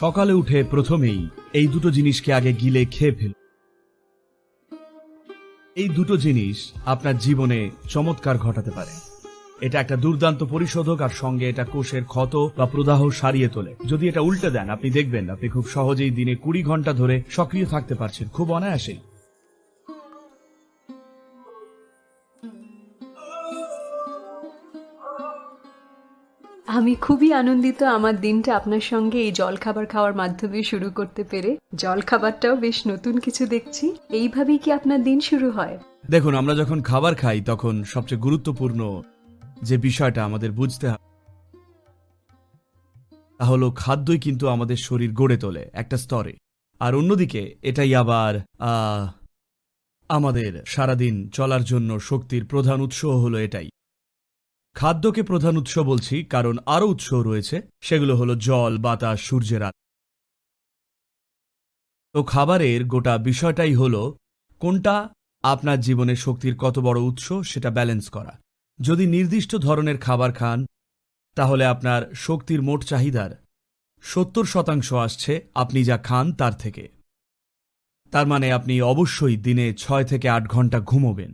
সকালে উঠে প্রথমেই এই দুটো জিনিসকে আগে গিলে খেয়ে ফেল। এই দুটো জিনিস আপনার জীবনে চমৎকার ঘটাতে পারে। এটা একটা দুর্দান্ত পরিশোধক আর সঙ্গে এটা কোষের ক্ষত বা প্রদাহ সারিয়ে তোলে। যদি এটা উল্টে দেন, আপনি দেখবেন আপনি খুব সহজেই দিনে কুড়ি ঘণ্টা ধরে সক্রিয় থাকতে পারছেন। খুব অনায়াসেই। আমি খুবই আনন্দিত আমার দিনটা আপনার সঙ্গে এই জলখাবার খাওয়ার মাধ্যমে শুরু করতে পেরে। জলখাবারটাও বেশ নতুন কিছু দেখছি। এইভাবেই কি আপনার দিন শুরু হয়? দেখুন, আমরা যখন খাবার খাই, তখন সবচেয়ে গুরুত্বপূর্ণ যে বিষয়টা আমাদের বুঝতে তা হলো খাদ্যই কিন্তু আমাদের শরীর গড়ে তোলে, একটা স্তরে। আর অন্যদিকে এটাই আবার আমাদের সারাদিন চলার জন্য শক্তির প্রধান উৎস হলো এটাই। খাদ্যকে প্রধান উৎস বলছি, কারণ আরও উৎস রয়েছে। সেগুলো হলো জল, বাতাস, সূর্যের আলো। তো খাবারের গোটা বিষয়টাই হলো, কোনটা আপনার জীবনের শক্তির কত বড় উৎস সেটা ব্যালেন্স করা। যদি নির্দিষ্ট ধরনের খাবার খান, তাহলে আপনার শক্তির মোট চাহিদার সত্তর শতাংশ আসছে আপনি যা খান তার থেকে। তার মানে আপনি অবশ্যই দিনে ছয় থেকে আট ঘণ্টা ঘুমোবেন.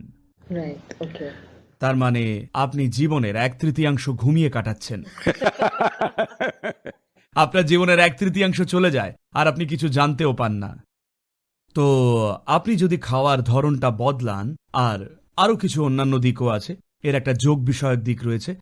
তার মানে আপনি জীবনের এক তৃতীয়াংশ ঘুমিয়ে কাটাচ্ছেন। আপনার জীবনের এক তৃতীয়াংশ চলে যায় আর আপনি কিছু জানতেও পান না। তো আপনি যদি খাওয়ার ধরনটা বদলান আর আরও কিছু অন্যান্য দিকও আছে এর একটা যোগ বিষয়ক দিক রয়েছে।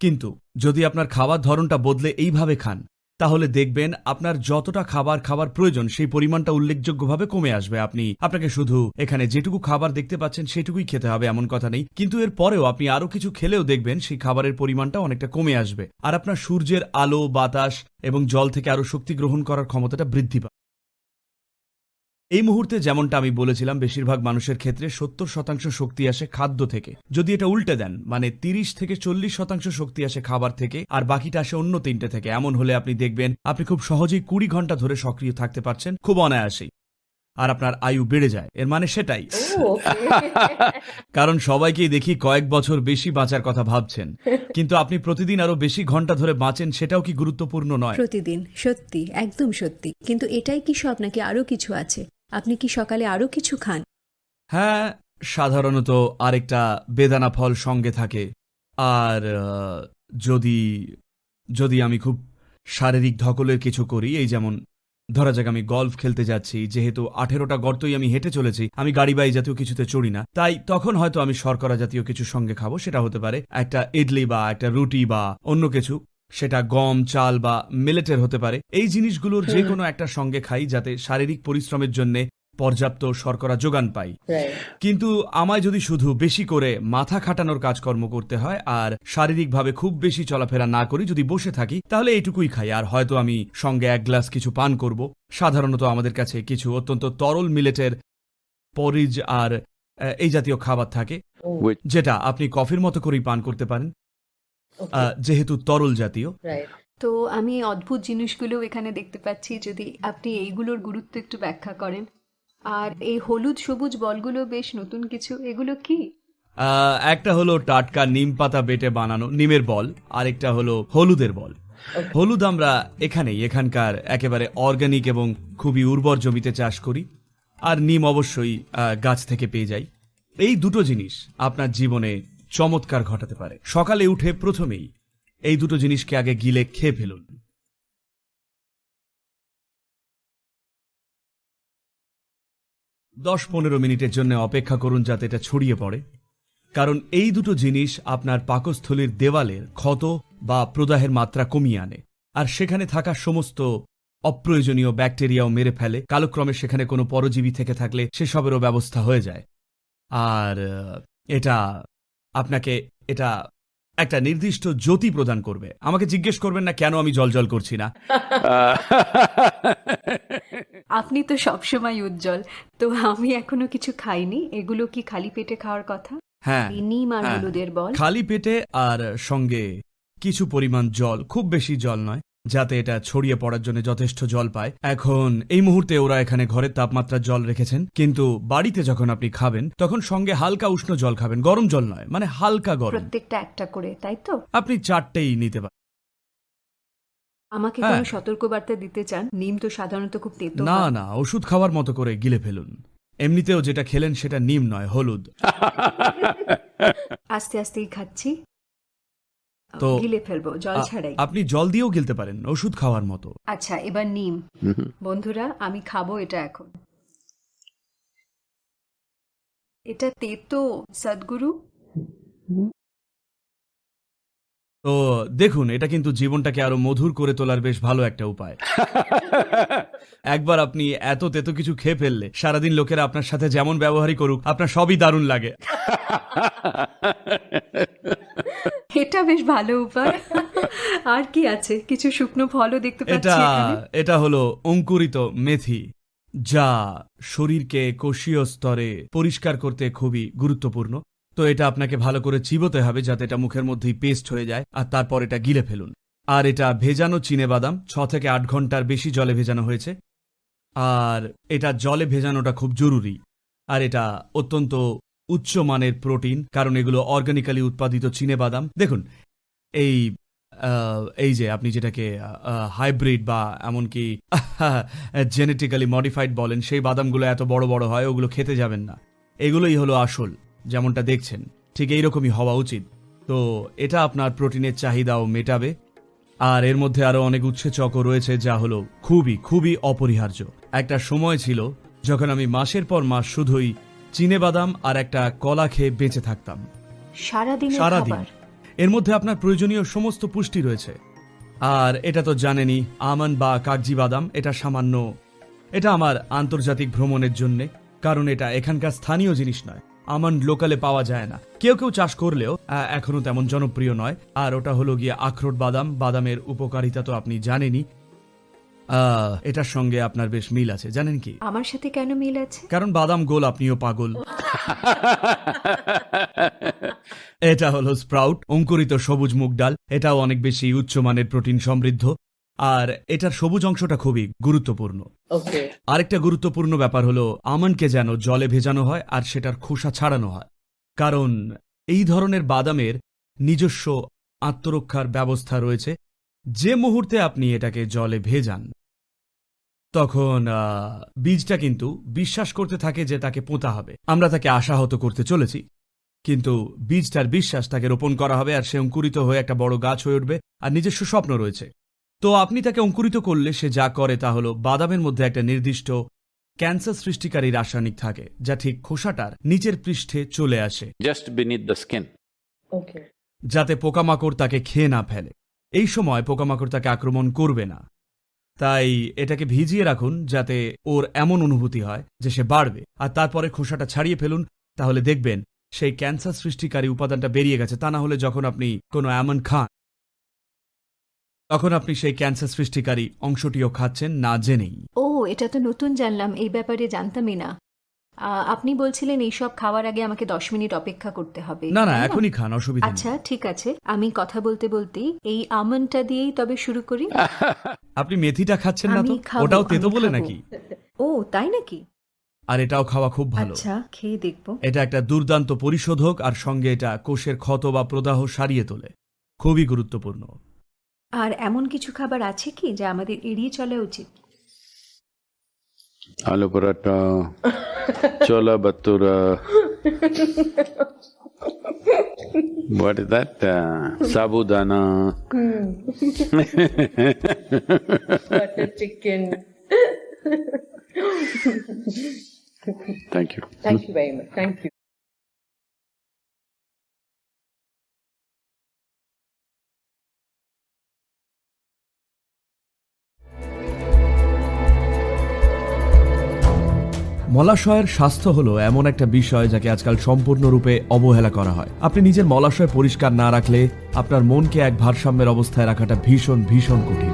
কিন্তু যদি আপনার খাওয়ার ধরনটা বদলে এইভাবে খান তাহলে দেখবেন আপনার যতটা খাবার খাবার প্রয়োজন, সেই পরিমাণটা উল্লেখযোগ্যভাবে কমে আসবে। আপনি, আপনাকে শুধু এখানে যেটুকু খাবার দেখতে পাচ্ছেন সেটুকুই খেতে হবে, এমন কথা নেই। কিন্তু এর পরেও আপনি আরও কিছু খেলেও দেখবেন সেই খাবারের পরিমাণটা অনেকটা কমে আসবে। আর আপনার সূর্যের আলো, বাতাস এবং জল থেকে আরও শক্তি গ্রহণ করার ক্ষমতাটা বৃদ্ধি পাবে। এই মুহূর্তে যেমনটা আমি বলেছিলাম বেশিরভাগ মানুষের ক্ষেত্রে সত্তর শতাংশ শক্তি আসে খাদ্য থেকে। যদি এটা উল্টে দেন মানে তিরিশ থেকে চল্লিশ শতাংশ শক্তি আসে খাবার থেকে আর বাকিটা আসে অন্য তিনটে থেকে এমন হলে আপনি দেখবেন আপনি খুব সহজেই কুড়ি ঘণ্টা ধরে সক্রিয় থাকতে পারছেন খুব অনায়াসেই। আর আপনার আয়ু বেড়ে যায় এর মানে সেটাই। কারণ সবাইকেই দেখি কয়েক বছর বেশি বাঁচার কথা ভাবছেন। কিন্তু আপনি প্রতিদিন আরও বেশি ঘণ্টা ধরে বাঁচেন সেটাও কি গুরুত্বপূর্ণ নয়? প্রতিদিন সত্যি একদম সত্যি। কিন্তু এটাই কি সব নাকি আরও কিছু আছে? আপনি কি সকালে আরও কিছু খান? হ্যাঁ সাধারণত আরেকটা বেদানা ফল সঙ্গে থাকে। আর যদি যদি আমি খুব শারীরিক ধকলের কিছু করি, এই যেমন, ধরা যাক আমি গলফ খেলতে যাচ্ছি, যেহেতু আঠেরোটা গর্তই আমি হেঁটে চলেছি, আমি গাড়ি বাই জাতীয় কিছুতে চড়ি না, তাই তখন হয়তো আমি শর্করা জাতীয় কিছু সঙ্গে খাব, সেটা হতে পারে একটা ইডলি বা একটা রুটি বা অন্য কিছু। সেটা গম চাল বা মিলেটের হতে পারে। এই জিনিসগুলোর যে কোনো একটা সঙ্গে খাই যাতে শারীরিক পরিশ্রমের জন্য পর্যাপ্ত শর্করা যোগান পাই। কিন্তু আমায় যদি শুধু বেশি করে মাথা খাটানোর কাজকর্ম করতে হয় আর শারীরিকভাবে খুব বেশি চলাফেরা না করি যদি বসে থাকি তাহলে এইটুকুই খাই। আর হয়তো আমি সঙ্গে এক গ্লাস কিছু পান করব। সাধারণত আমাদের কাছে কিছু অত্যন্ত তরল মিলেটের পরিজ আর এই জাতীয় খাবার থাকে। Oh, যেটা আপনি কফির মতো করেই পান করতে পারেন. আহ, যেহেতু তরল জাতীয়. তো আমি অদ্ভুত জিনিসগুলো এখানে দেখতে পাচ্ছি যদি আপনি এইগুলোর গুরুত্ব একটু ব্যাখ্যা করেন। আর এই হলুদ সবুজ বলগুলো বেশ নতুন কিছু এগুলো কি? আহ, একটা হলো টাটকা নিম পাতা বেটে বানানো নিমের বল আরেকটা হলো হলুদের বল। হলুদ আমরা এখানেই এখানকার একেবারে অর্গানিক এবং খুবই উর্বর জমিতে চাষ করি আর নিম অবশ্যই আহ, গাছ থেকে পেয়ে যাই। এই দুটো জিনিস আপনার জীবনে চমৎকার ঘটাতে পারে। সকালে উঠে প্রথমেই এই দুটো জিনিসকে আগে গিলে খেয়ে ফেলুন। দশ পনেরো মিনিটের জন্য অপেক্ষা করুন যাতে এটা ছড়িয়ে পড়ে। কারণ এই দুটো জিনিস আপনার পাকস্থলীর দেওয়ালের ক্ষত বা প্রদাহের মাত্রা কমিয়ে আনে। আর সেখানে থাকা সমস্ত অপ্রয়োজনীয় ব্যাকটেরিয়াও মেরে ফেলে। কালক্রমে সেখানে কোনো পরজীবী থেকে থাকলে সেসবেরও ব্যবস্থা হয়ে যায়। আর এটা আপনাকে এটা একটা নির্দিষ্ট জ্যোতি প্রদান করবে। আমাকে জিজ্ঞেস করবেন না কেন আমি জল জল করছি না। আপনি তো সবসময় উজ্জ্বল। তো আমি এখনও কিছু খাইনি। এগুলো কি খালি পেটে খাওয়ার কথা? হ্যাঁ নিম আর হ্যাঁ। হলুদের বল। খালি পেটে আর সঙ্গে কিছু পরিমাণ জল খুব বেশি জল নয়। যাতে এটা ছড়িয়ে পড়ার জন্য যথেষ্ট জল পায়। এখন এই মুহূর্তে ওরা এখানে ঘরের তাপমাত্রা জল রেখেছেন। কিন্তু বাড়িতে যখন আপনি খাবেন তখন সঙ্গে হালকা উষ্ণ জল খাবেন। গরম জল নয় মানে হালকা গরম। প্রত্যেকটা একটা করে তাই তো? আপনি চারটেই নিতে পারেন। আমাকে হ্যাঁ। কোনো সতর্কবার্তা দিতে চান? নিম তো সাধারণত খুব তেতো না হয়। না ওষুধ খাওয়ার মতো করে গিলে ফেলুন। এমনিতেও যেটা খেলেন সেটা নিম নয় হলুদ। আস্তে আস্তেই খাচ্ছি। তো- গিলে ফেলব জল ছাড়াই। আপনি জল দিয়েও গিলতে পারেন ওষুধ খাওয়ার মতো। আচ্ছা এবার নিম। বন্ধুরা আমি খাব এটা এখন। এটা তেতো সদ্গুরু। তো দেখুন এটা কিন্তু জীবনটাকে আরও মধুর করে তোলার বেশ ভালো একটা উপায়। একবার আপনি এত তেতো কিছু খেয়ে ফেললে সারাদিন লোকেরা আপনার সাথে যেমন ব্যবহারই করুক আপনার সবই দারুণ লাগে। এটা বেশ ভালো উপায়। আর কি আছে? কিছু শুকনো ফলও দেখতে এটা পাচ্ছি এখানে। এটা হলো অঙ্কুরিত মেথি যা শরীরকে কোষীয় স্তরে পরিষ্কার করতে খুবই গুরুত্বপূর্ণ। তো এটা আপনাকে ভালো করে চিবোতে হবে যাতে এটা মুখের মধ্যেই পেস্ট হয়ে যায় আর তারপর এটা গিলে ফেলুন। আর এটা ভেজানো চিনে বাদাম ছ থেকে আট ঘণ্টার বেশি জলে ভেজানো হয়েছে। আর এটা জলে ভেজানোটা খুব জরুরি। আর এটা অত্যন্ত উচ্চমানের প্রোটিন, কারণ এগুলো অর্গানিক্যালি উৎপাদিত চিনে বাদাম দেখুন, এই এই যে আপনি যেটাকে হাইব্রিড বা এমনকি জেনেটিক্যালি মডিফাইড বলেন, সেই বাদামগুলো এত বড় বড় হয়, ওগুলো খেতে যাবেন না। এগুলোই হলো আসল, যেমনটা দেখছেন। ঠিক এইরকমই হওয়া উচিত। তো এটা আপনার প্রোটিনের চাহিদাও মেটাবে। আর এর মধ্যে আরও অনেক উৎসেচকও রয়েছে, যা হলো খুবই খুবই অপরিহার্য। একটা সময় ছিল, যখন আমি মাসের পর মাস শুধুই চিনে বাদাম আর একটা কলা খেয়ে বেঁচে থাকতাম। সারাদিন। এর মধ্যে আপনার প্রয়োজনীয় সমস্ত পুষ্টি রয়েছে। আর এটা তো জানেনই আমন বা কাগজি বাদাম এটা সামান্য। এটা আমার আন্তর্জাতিক ভ্রমণের জন্যে কারণ এটা এখানকার স্থানীয় জিনিস নয়। আমন লোকালে পাওয়া যায় না। কেউ কেউ চাষ করলেও আহ, এখনও তেমন জনপ্রিয় নয়। আর ওটা হলো গিয়ে আখরোট বাদাম। বাদামের উপকারিতা তো আপনি জানেনই আহ, এটার সঙ্গে আপনার বেশ মিল আছে জানেন কি? আমার সাথে কেন মিল আছে? কারণ বাদাম গোল আপনিও পাগল। এটা হলো স্প্রাউট অঙ্কুরিত সবুজ মুগ ডাল এটাও অনেক বেশি উচ্চমানের প্রোটিন সমৃদ্ধ আর এটার সবুজ অংশটা খুবই গুরুত্বপূর্ণ. আরেকটা গুরুত্বপূর্ণ ব্যাপার হলো আমনকে যেন জলে ভেজানো হয় আর সেটার খোসা ছাড়ানো হয়। কারণ এই ধরনের বাদামের নিজস্ব আত্মরক্ষার ব্যবস্থা রয়েছে যে মুহূর্তে আপনি এটাকে জলে ভেজান তখন আহ, বীজটা কিন্তু বিশ্বাস করতে থাকে যে তাকে পোঁতা হবে আমরা তাকে আশাহত করতে চলেছি কিন্তু বীজটার বিশ্বাস তাকে রোপণ করা হবে আর সে অঙ্কুরিত হয়ে একটা বড় গাছ হয়ে উঠবে আর নিজস্ব স্বপ্ন রয়েছে তো আপনি তাকে অঙ্কুরিত করলে সে যা করে তা হলো বাদামের মধ্যে একটা নির্দিষ্ট ক্যান্সার সৃষ্টিকারী রাসায়নিক থাকে যা ঠিক খোসাটার নিচের পৃষ্ঠে চলে আসে beneath the skin. Okay. যাতে পোকামাকড় তাকে খেয়ে না ফেলে এই সময় পোকামাকড় তাকে আক্রমণ করবে না। তাই এটাকে ভিজিয়ে রাখুন যাতে ওর এমন অনুভূতি হয় যে সে বাড়বে। আর তারপরে খোসাটা ছাড়িয়ে ফেলুন, তাহলে দেখবেন সেই ক্যান্সার সৃষ্টিকারী উপাদানটা বেরিয়ে গেছে। তা না হলে যখন আপনি কোনো এমন খান, তখন আপনি সেই ক্যান্সার সৃষ্টিকারী অংশটিও খাচ্ছেন না জেনেই। ও, এটা তো নতুন জানলাম, এই ব্যাপারে জানতামই না। আপনি বলছিলেন এইসব খাওয়ার আগে আমাকে দশ মিনিট অপেক্ষা করতে হবে না না এখনই খান অসুবিধা নেই। আচ্ছা ঠিক আছে। আমি কথা বলতে বলতেই এই আমনটা দিয়েই তবে শুরু করি। আপনি মেথিটা খাচ্ছেন না তো? আমি খাব, ওটাও তেতো আমি বলে খাব। নাকি? ও তাই নাকি? আর এটাও খাওয়া খুব ভালো। আচ্ছা খেয়ে দেখব। এটা একটা দুর্দান্ত পরিশোধক আর সঙ্গে এটা কোষের ক্ষত বা প্রদাহ সারিয়ে তোলে। খুবই গুরুত্বপূর্ণ। আর এমন কিছু খাবার আছে কি যা আমাদের এড়িয়ে চলা উচিত? Aloo paratha, chola bhatura. what is that? Uh, sabudana. Butter chicken. Thank you. Thank you very much. Thank you. মলাশয়ের স্বাস্থ্য হলো এমন একটা বিষয় যাকে আজকাল সম্পূর্ণরূপে অবহেলা করা হয়। আপনি নিজের মলাশয় পরিষ্কার না রাখলে আপনার মনকে এক ভারসাম্যের অবস্থায় রাখাটা ভীষণ ভীষণ কঠিন।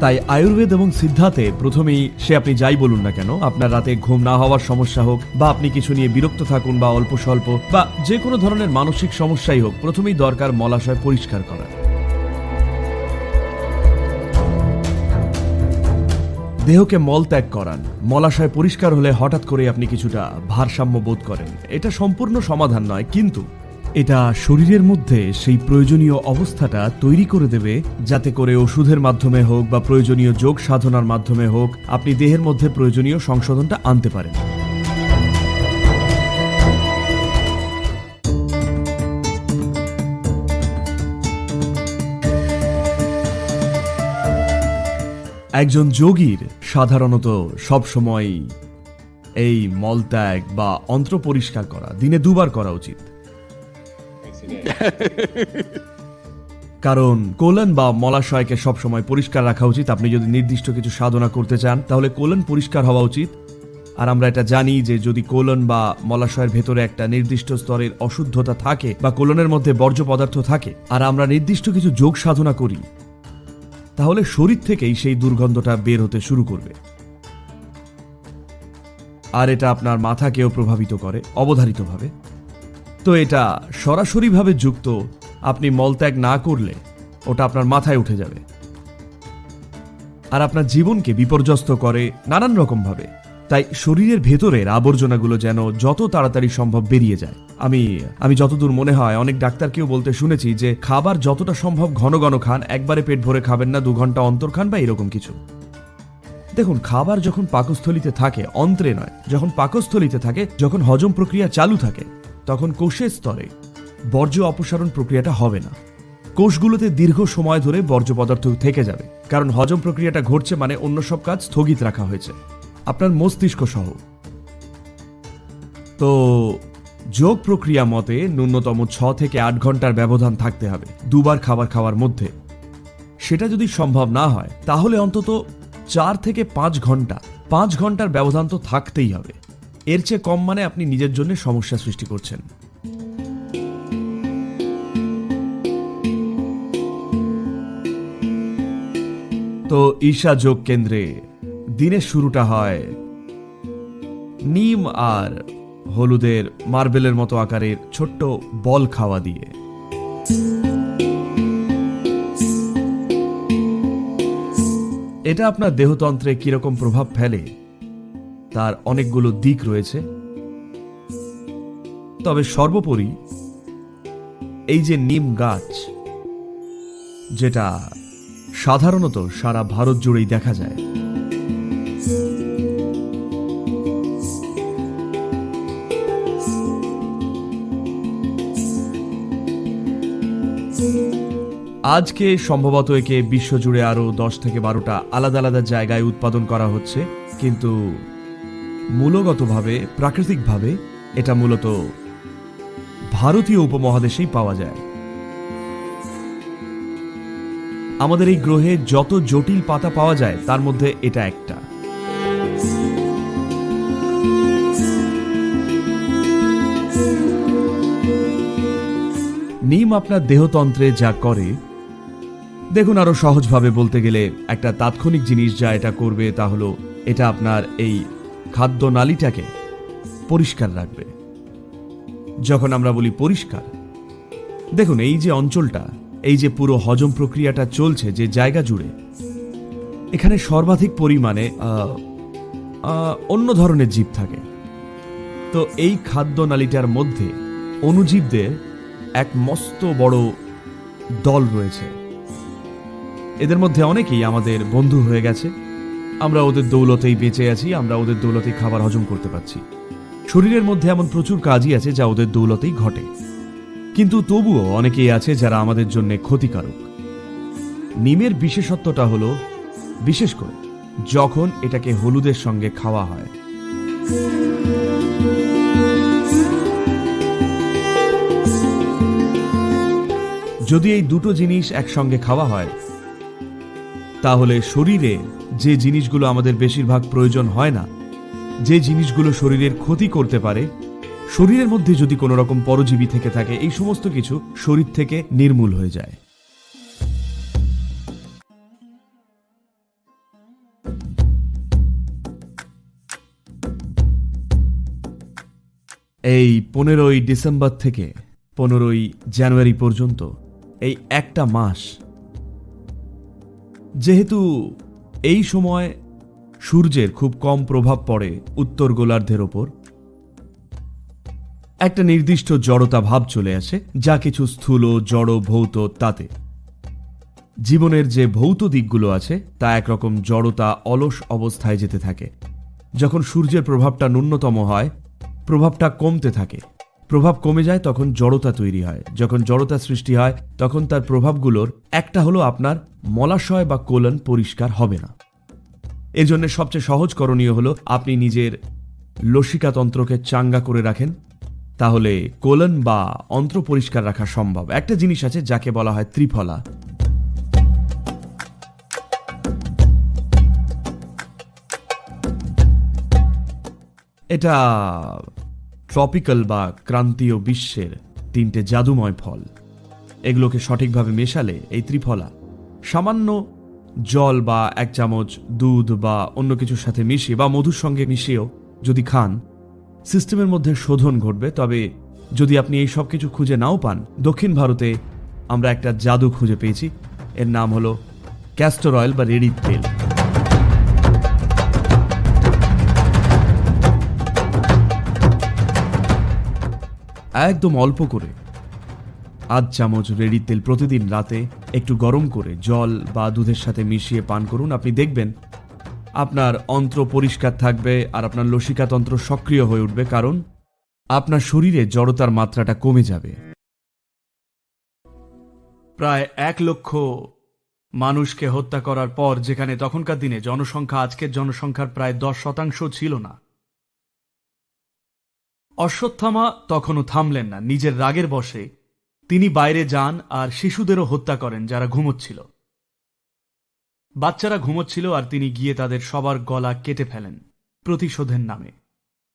তাই আয়ুর্বেদ এবং সিদ্ধাতে প্রথমেই সে আপনি যাই বলুন না কেন, আপনার রাতে ঘুম না হওয়ার সমস্যা হোক, বা আপনি কিছু নিয়ে বিরক্ত থাকুন বা অল্প স্বল্প, বা যে কোনো ধরনের মানসিক সমস্যাই হোক, প্রথমেই দরকার মলাশয় পরিষ্কার করা। দেহকে মল ত্যাগ করান। মলাশয় পরিষ্কার হলে হঠাৎ করে আপনি কিছুটা ভারসাম্য বোধ করেন। এটা সম্পূর্ণ সমাধান নয়, কিন্তু এটা শরীরের মধ্যে সেই প্রয়োজনীয় অবস্থাটা তৈরি করে দেবে, যাতে করে ওষুধের মাধ্যমে হোক বা প্রয়োজনীয় যোগ সাধনার মাধ্যমে হোক, আপনি দেহের মধ্যে প্রয়োজনীয় সংশোধনটা আনতে পারেন। একজন যোগীর সাধারণত সবসময় এই মলত্যাগ বা অন্ত্র পরিষ্কার করা, দিনে দুবার করা উচিত। কারণ কোলন বা মলাশয়কে সবসময় পরিষ্কার রাখা উচিত। আপনি যদি নির্দিষ্ট কিছু সাধনা করতে চান, তাহলে কোলন পরিষ্কার হওয়া উচিত। আর আমরা এটা জানি যে যদি কোলন বা মলাশয়ের ভেতরে একটা নির্দিষ্ট স্তরের অশুদ্ধতা থাকে বা কোলনের মধ্যে বর্জ্য পদার্থ থাকে, আর আমরা নির্দিষ্ট কিছু যোগ সাধনা করি তাহলে শরীর থেকেই সেই দুর্গন্ধটা বের হতে শুরু করবে। আর এটা আপনার মাথাকেও প্রভাবিত করে, অবধারিতভাবে। তো এটা সরাসরিভাবে যুক্ত, আপনি মলত্যাগ না করলে ওটা আপনার মাথায় উঠে যাবে। আর আপনার জীবনকে বিপর্যস্ত করে নানান রকমভাবে। তাই শরীরের ভেতরের আবর্জনাগুলো যেন যত তাড়াতাড়ি সম্ভব বেরিয়ে যায়। আমি আমি যতদূর মনে হয়, অনেক ডাক্তারকেও বলতে শুনেছি যে খাবার যতটা সম্ভব ঘন ঘন খান, একবারে পেট ভরে খাবেন না, দু ঘণ্টা অন্তর খান বা এরকম কিছু। দেখুন, খাবার যখন পাকস্থলিতে থাকে, অন্ত্রে নয়, যখন পাকস্থলিতে থাকে, যখন হজম প্রক্রিয়া চালু থাকে, তখন কোষের স্তরে বর্জ্য অপসারণ প্রক্রিয়াটা হবে না। কোষগুলোতে দীর্ঘ সময় ধরে বর্জ্য পদার্থ থেকে যাবে, কারণ হজম প্রক্রিয়াটা ঘটছে মানে অন্য সব কাজ স্থগিত রাখা হয়েছে। আপনার মস্তিষ্ক সহ। তো যোগ প্রক্রিয়া মতে ন্যূনতম ছ থেকে আট ঘণ্টার ব্যবধান থাকতে হবে দুবার খাবার খাওয়ার মধ্যে। সেটা যদি সম্ভব না হয়, তাহলে অন্তত চার থেকে পাঁচ ঘণ্টা, পাঁচ ঘণ্টার ব্যবধান তো থাকতেই হবে। এর চেয়ে কম মানে আপনি নিজের জন্য সমস্যা সৃষ্টি করছেন। তো ঈশা যোগ কেন্দ্রে দিনের শুরুটা হয়। নিম আর হলুদের মার্বেলের মতো আকারের ছোট্ট বল খাওয়া দিয়ে। এটা আপনার দেহতন্ত্রে কীরকম প্রভাব ফেলে, তার অনেকগুলো দিক রয়েছে। তবে সর্বোপরি, এই যে নিম গাছ, যেটা সাধারণত সারা ভারত জুড়েই দেখা যায়। আজকে সম্ভবত একে বিশ্বজুড়ে আরও দশ থেকে বারোটা আলাদা আলাদা জায়গায় উৎপাদন করা হচ্ছে, কিন্তু মূলগতভাবে, প্রাকৃতিকভাবে এটা মূলত ভারতীয় উপমহাদেশেই পাওয়া যায়। আমাদের এই গ্রহে যত জটিল পাতা পাওয়া যায়, তার মধ্যে এটা একটা। নিম আপনার দেহতন্ত্রে যা করে দেখুন আরও সহজভাবে বলতে গেলে একটা তাৎক্ষণিক জিনিস যা এটা করবে তা হলো এটা আপনার এই খাদ্য নালীটাকে পরিষ্কার রাখবে। যখন আমরা বলি পরিষ্কার, দেখুন এই যে অঞ্চলটা, এই যে পুরো হজম প্রক্রিয়াটা চলছে, যে জায়গা জুড়ে, এখানে সর্বাধিক পরিমাণে অন্য ধরনের জীব থাকে। তো এই খাদ্য নালীটার মধ্যে অণুজীবদের এক মস্ত বড় দল রয়েছে। এদের মধ্যে অনেকেই আমাদের বন্ধু হয়ে গেছে। আমরা ওদের দৌলতেই বেঁচে আছি, আমরা ওদের দৌলতেই খাবার হজম করতে পারছি। শরীরের মধ্যে এমন প্রচুর কাজই আছে যা ওদের দৌলতেই ঘটে। কিন্তু তবুও অনেকেই আছে যারা আমাদের জন্য ক্ষতিকারক। নিমের বিশেষত্বটা হলো, বিশেষ করে যখন এটাকে হলুদের সঙ্গে খাওয়া হয়। যদি এই দুটো জিনিস একসঙ্গে খাওয়া হয় তাহলে শরীরে যে জিনিসগুলো আমাদের বেশিরভাগ প্রয়োজন হয় না, যে জিনিসগুলো শরীরের ক্ষতি করতে পারে, শরীরের মধ্যে যদি কোনো রকম পরজীবী থেকে থাকে, এই সমস্ত কিছু শরীর থেকে নির্মূল হয়ে যায়। এই পনেরোই ডিসেম্বর থেকে পনেরোই জানুয়ারি পর্যন্ত, এই একটা মাস যেহেতু এই সময় সূর্যের খুব কম প্রভাব পড়ে উত্তর গোলার্ধের ওপর, একটা নির্দিষ্ট জড়তা ভাব চলে আসে, যা কিছু স্থূল, জড়, ভৌত তাতে। জীবনের যে ভৌত দিকগুলো আছে, তা একরকম জড়তা অলস অবস্থায় যেতে থাকে। যখন সূর্যের প্রভাবটা ন্যূনতম হয়, প্রভাবটা কমতে থাকে। প্রভাব কমে যায় তখন জড়তা তৈরি হয়। যখন জড়তা সৃষ্টি হয়, তখন তার প্রভাবগুলোর একটা হলো আপনার মলাশয় বা কোলন পরিষ্কার হবে না। এর জন্য সবচেয়ে সহজ করণীয় হলো আপনি নিজের লসিকাতন্ত্রকে চাঙ্গা করে রাখেন। তাহলে কোলন বা অন্ত্র পরিষ্কার রাখা সম্ভব। একটা জিনিস আছে যাকে বলা হয় ত্রিফলা। এটা ট্রপিক্যাল বা ক্রান্তীয় বিশ্বের তিনটে জাদুময় ফল। এগুলোকে সঠিকভাবে মেশালে এই ত্রিফলা। সামান্য জল বা এক চামচ দুধ বা অন্য কিছুর সাথে মিশিয়ে বা মধুর সঙ্গে মিশিয়েও যদি খান, সিস্টেমের মধ্যে শোধন ঘটবে। তবে যদি আপনি এই সব কিছু খুঁজে নাও পান, দক্ষিণ ভারতে আমরা একটা জাদু খুঁজে পেয়েছি। এর নাম হলো ক্যাস্টর অয়েল বা রেডির তেল। একদম অল্প করে। আধ চামচ রেডির তেল প্রতিদিন রাতে একটু গরম করে জল বা দুধের সাথে মিশিয়ে পান করুন। আপনি দেখবেন আপনার অন্ত্র পরিষ্কার থাকবে আর আপনার লসিকাতন্ত্র সক্রিয় হয়ে উঠবে কারণ আপনার শরীরে জড়তার মাত্রাটা কমে যাবে। প্রায় এক লক্ষ মানুষকে হত্যা করার পর যেখানে তখনকার দিনে জনসংখ্যা, আজকের জনসংখ্যার প্রায় দশ শতাংশ ছিল না। অশ্বত্থামা তখনও থামলেন না, নিজের রাগের বশে। তিনি বাইরে যান আর শিশুদেরও হত্যা করেন যারা ঘুমোচ্ছিল। বাচ্চারা ঘুমোচ্ছিল আর তিনি গিয়ে তাদের সবার গলা কেটে ফেলেন প্রতিশোধের নামে।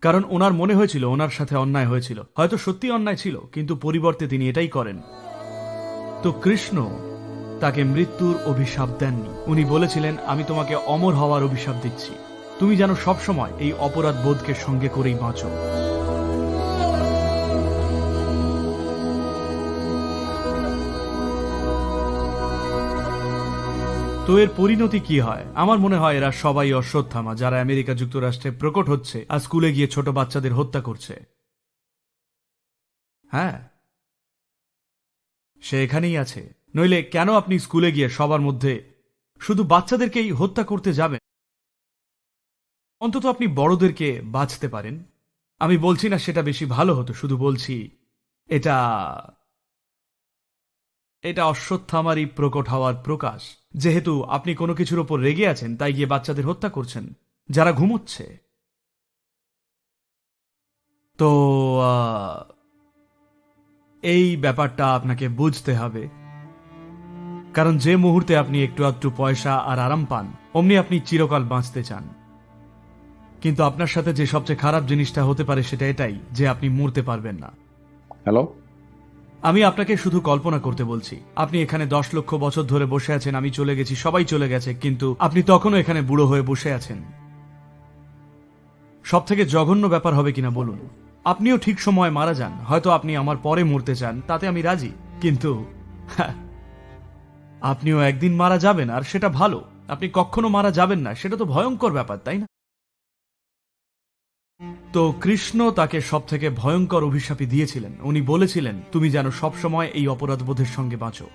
কারণ ওনার মনে হয়েছিল, ওনার সাথে অন্যায় হয়েছিল। হয়তো সত্যি অন্যায় ছিল, কিন্তু পরিবর্তে তিনি এটাই করেন। তো কৃষ্ণ তাকে মৃত্যুর অভিশাপ দেননি। উনি বলেছিলেন, আমি তোমাকে অমর হওয়ার অভিশাপ দিচ্ছি। তুমি যেন সবসময় এই অপরাধ বোধকে সঙ্গে করেই বাঁচো। তো এর পরিণতি কি হয়? আমার মনে হয় এরা সবাই অশ্বত্থামা যারা আমেরিকা যুক্তরাষ্ট্রে প্রকট হচ্ছে আর স্কুলে গিয়ে ছোট বাচ্চাদের হত্যা করছে। হ্যাঁ। সে এখানেই আছে। নইলে কেন আপনি স্কুলে গিয়ে সবার মধ্যে শুধু বাচ্চাদেরকেই হত্যা করতে যাবেন? অন্তত আপনি বড়দেরকে বাঁচতে পারেন। আমি বলছি না সেটা বেশি ভালো হতো, শুধু বলছি এটা এটা অশ্বত্থামারই প্রকট হওয়ার প্রকাশ। যেহেতু আপনি কোনো কিছুর ওপর রেগে আছেন, তাই গিয়ে বাচ্চাদের হত্যা করছেন, যারা ঘুমোচ্ছে। তো এই ব্যাপারটা আপনাকে বুঝতে হবে। কারণ যে মুহূর্তে আপনি একটু আধটু পয়সা আর আরাম পান, অমনি আপনি চিরকাল বাঁচতে চান। কিন্তু আপনার সাথে যে সবচেয়ে খারাপ জিনিসটা হতে পারে সেটা এটাই যে আপনি মরতে পারবেন না। Hello? আমি আপনাকে শুধু কল্পনা করতে বলছি। আপনি এখানে দশ লক্ষ বছর ধরে বসে আছেন আমি চলে গেছি সবাই চলে গেছে কিন্তু আপনি তখনও এখানে বুড়ো হয়ে বসে আছেন। সব থেকে জঘন্য ব্যাপার হবে কিনা বলুন। আপনিও ঠিক সময় মারা যান হয়তো আপনি আমার পরে মরতে চান তাতে আমি রাজি কিন্তু হ্যাঁ, আপনিও একদিন মারা যাবেন আর সেটা ভালো। আপনি কখনো মারা যাবেন না সেটা তো ভয়ঙ্কর ব্যাপার তাই না? তো কৃষ্ণ তাকে সব থেকে ভয়ঙ্কর অভিশাপই দিয়েছিলেন। উনি বলেছিলেন, তুমি যেন সবসময় এই অপরাধবোধের সঙ্গে বাঁচো।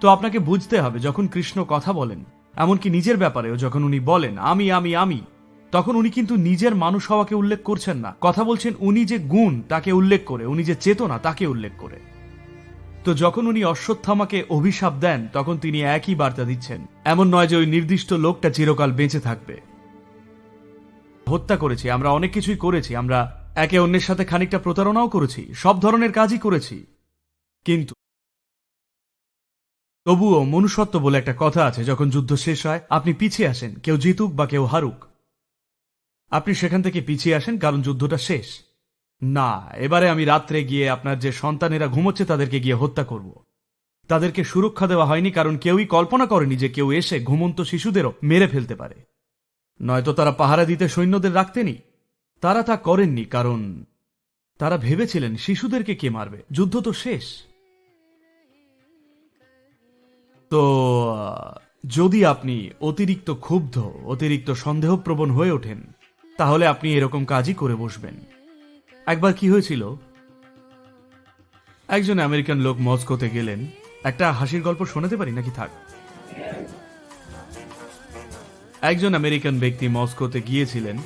তো আপনাকে বুঝতে হবে, যখন কৃষ্ণ কথা বলেন, এমনকি নিজের ব্যাপারেও, যখন উনি বলেন, আমি আমি আমি, তখন উনি কিন্তু নিজের মানুষ হওয়াকে উল্লেখ করছেন না। কথা বলছেন উনি যে গুণ, তাকে উল্লেখ করে, উনি যে চেতনা, তাকে উল্লেখ করে। তো যখন উনি অশ্বত্থামাকে অভিশাপ দেন, তখন তিনি একই বার্তা দিচ্ছেন, এমন নয় যে ওই নির্দিষ্ট লোকটা চিরকাল বেঁচে থাকবে। হত্যা করেছি, আমরা অনেক কিছুই করেছি, আমরা একে অন্যের সাথে খানিকটা প্রতারণাও করেছি, সব ধরনের কাজই করেছি। কিন্তু তবুও মনুষ্যত্ব বলে একটা কথা আছে, যখন যুদ্ধ শেষ হয়, আপনি পিছিয়ে আসেন, কেউ জিতুক বা কেউ হারুক। আপনি সেখান থেকে পিছিয়ে আসেন কারণ যুদ্ধটা শেষ। না, এবারে আমি রাত্রে গিয়ে আপনার যে সন্তানেরা ঘুমোচ্ছে তাদেরকে গিয়ে হত্যা করব। তাদেরকে সুরক্ষা দেওয়া হয়নি কারণ কেউই কল্পনা করেনি যে কেউ এসে ঘুমন্ত শিশুদেরও মেরে ফেলতে পারে। নয়তো তারা পাহারা দিতে সৈন্যদের রাখতেনি তারা তা করেননি, কারণ তারা ভেবেছিলেন শিশুদেরকে কে মারবে? যুদ্ধ তো শেষ। তো, যদি আপনি অতিরিক্ত ক্ষুব্ধ, অতিরিক্ত সন্দেহপ্রবণ হয়ে ওঠেন, তাহলে আপনি এরকম কাজই করে বসবেন। একবার কি হয়েছিল? একজন আমেরিকান লোক মস্কোতে গেলেন। একটা হাসির গল্প শোনাতে পারি নাকি? থাক। একজন আমেরিকান ব্যক্তি মস্কোতে গিয়েছিলেন।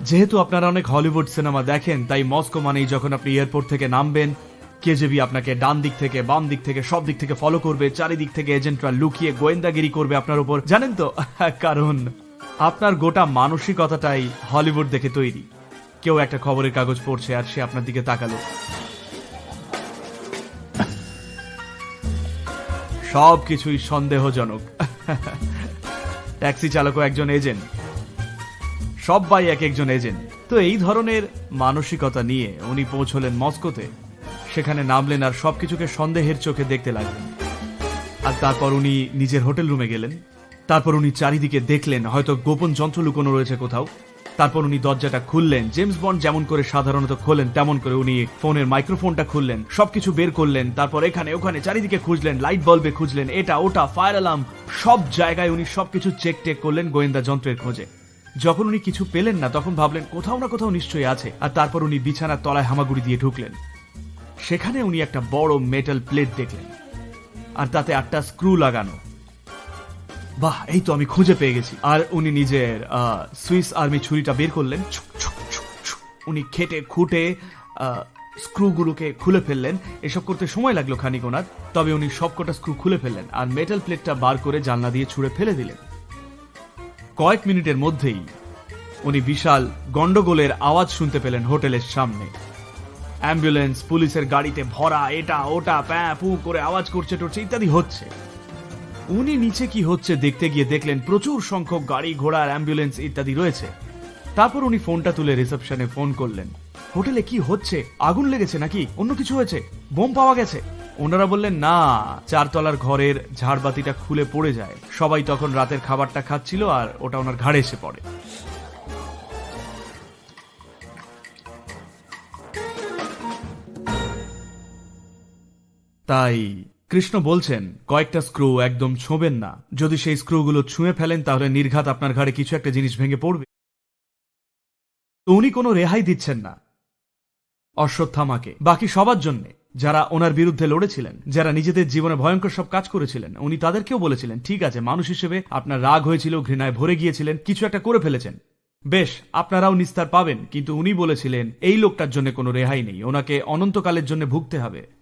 যেহেতু আপনারা অনেক হলিউড সিনেমা দেখেন, তাই মস্কো মানেই যখন আপনি এয়ারপোর্ট থেকে নামবেন, কেজেবি আপনাকে ডান দিক থেকে, বাম দিক থেকে, সব দিক থেকে ফলো করবে, চারিদিক থেকে এজেন্টরা লুকিয়ে গোয়েন্দাগিরি করবে আপনার উপর। জানেন তো, কারণ আপনার গোটা মানসিকতাটাই হলিউড দেখে তৈরি। কেউ একটা খবরের কাগজ পড়ছে আর সে আপনার দিকে তাকালো। সব কিছুই সন্দেহজনক। ট্যাক্সি চালকও একজন এজেন্ট। সবাই এক একজন এজেন্ট। তো এই ধরনের মানসিকতা নিয়ে উনি পৌঁছলেন মস্কোতে। সেখানে নামলেন আর সবকিছুকে সন্দেহের চোখে দেখতে লাগলেন। আর তারপর উনি নিজের হোটেল রুমে গেলেন। তারপর উনি চারিদিকে দেখলেন, হয়তো গোপন যন্ত্র লুকোনো রয়েছে কোথাও। তারপর উনি দরজাটা খুললেন। জেমস বন্ড যেমন করে সাধারণত খোলেন, তেমন করে উনি ফোনের মাইক্রোফোনটা খুললেন। সবকিছু বের করলেন, তারপর এখানে ওখানে চারিদিকে খুঁজলেন লাইট বাল্বে খুঁজলেন, এটা, ওটা ফায়ার অ্যালার্ম সব জায়গায় উনি সবকিছু চেক টেক করলেন গোয়েন্দা যন্ত্রের খোঁজে। যখন উনি কিছু পেলেন না, তখন ভাবলেন, কোথাও না কোথাও নিশ্চয়ই আছে। আর তারপর উনি বিছানার তলায় হামাগুড়ি দিয়ে ঢুকলেন। সেখানে উনি একটা বড় মেটাল প্লেট দেখলেন। আর তাতে আটটা স্ক্রু লাগানো। বাহ, এই তো আমি খুঁজে পেয়ে গেছি। আর উনি নিজের সুইস আর্মি ছুরিটা বের করলেন। উনি খেটে খুঁটে স্ক্রুগুলোকে খুলে ফেললেন। এসব করতে সময় লাগল খানিক ওনার, তবে উনি সবকটা স্ক্রু খুলে ফেললেন আর মেটাল প্লেটটা বার করে জানলা দিয়ে ছুঁড়ে ফেলে দিলেন। কয়েক মিনিটের মধ্যেই উনি বিশাল গন্ডগোলের আওয়াজ শুনতে পেলেন হোটেলের সামনে। অ্যাম্বুলেন্স, পুলিশের গাড়িতে ভরা, এটা, ওটা, প্যাঁ, পু করে আওয়াজ করছে, টরছে, ইত্যাদি হচ্ছে। উনি নিচে কি হচ্ছে দেখতে গিয়ে দেখলেন প্রচুর সংখ্যক গাড়ি ঘোড়া অ্যাম্বুলেন্স ইত্যাদি রয়েছে। তারপর উনি ফোনটা তুলে রিসেপশনে ফোন করলেন। হোটেলে কি হচ্ছে? আগুন লেগেছে নাকি? অন্য কিছু হয়েছে? বোম পাওয়া গেছে? ওনারা বললেন, না, চারতলার ঘরের ঝাড়বাতিটা খুলে পড়ে যায়। সবাই তখন রাতের খাবারটা খাচ্ছিল আর ওটা ওনার ঘাড়ে এসে পড়ে। তাই কৃষ্ণ বলছেন, কয়েকটা স্ক্রু একদম ছোঁবেন না। যদি সেই স্ক্রুগুলো ছুঁয়ে ফেলেন, তাহলে নির্ঘাত আপনার ঘাড়ে কিছু একটা জিনিস ভেঙে পড়বে। তো উনি কোনো রেহাই দিচ্ছেন না। অশ্বত্থামাকে। বাকি সবার জন্য। যারা ওনার বিরুদ্ধে লড়েছিলেন, যারা নিজেদের জীবনে ভয়ঙ্কর সব কাজ করেছিলেন, উনি তাদেরকেও বলেছিলেন, ঠিক আছে, মানুষ হিসেবে আপনার রাগ হয়েছিল, ঘৃণায় ভরে গিয়েছিলেন, কিছু একটা করে ফেলেছেন। বেশ, আপনারাও নিস্তার পাবেন, কিন্তু উনি বলেছিলেন, এই লোকটার জন্য কোনো রেহাই নেই, ওনাকে অনন্তকালের জন্য ভুগতে হবে।